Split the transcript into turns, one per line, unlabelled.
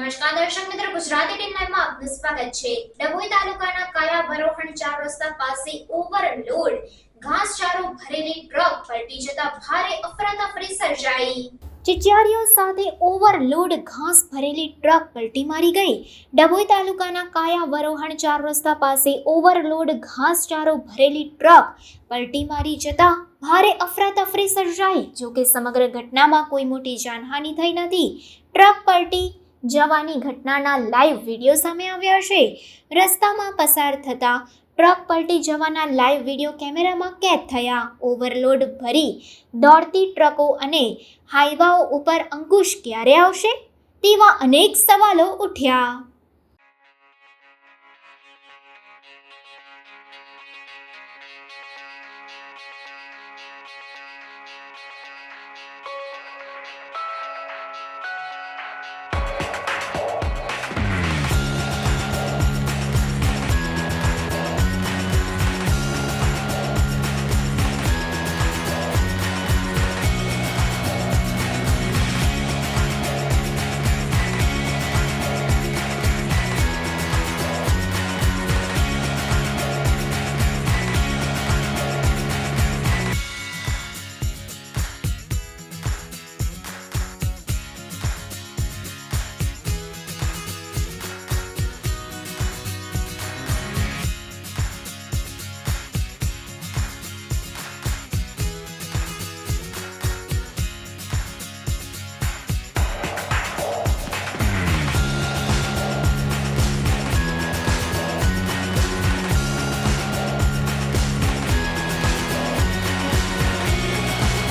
નમસ્કાર, દર્શક મિત્રો, ગુજરાતી ટીમ લાઈવમાં આપનું સ્વાગત છે. ડભોઈ તાલુકાના કાયા વરોહણ ચાર રસ્તા પાસે ઓવરલોડ ઘાસચારો ભરેલી ટ્રક પલટી જતા ભારે અફરાતફરી સર્જાઈ. ચિચિયારીઓ સાથે ઓવરલોડ ઘાસ ભરેલી ટ્રક પલટી મારી ગઈ. ડભોઈ તાલુકાના કાયા વરોહણ ચાર રસ્તા પાસે ઓવરલોડ ઘાસચારો ભરેલી ટ્રક પલટી મારી જતા ભારે અફરાતફરી સર્જાઈ. જોકે સમગ્ર ઘટનામાં કોઈ મોટી જાનહાનિ થઈ નથી. ટ્રક પલટી જવાની ઘટનાના લાઈવ વીડિયો સામે આવ્યા છે રસ્તામાં પસાર થતા ટ્રક પલટી જવાના લાઈવ વીડિયો કેમેરામાં કેદ થયા. ઓવરલોડ ભરી દોડતી ટ્રકો અને હાઈવાઓ ઉપર અંકુશ ક્યારે આવશે? તેવા અનેક સવાલો ઉઠ્યા.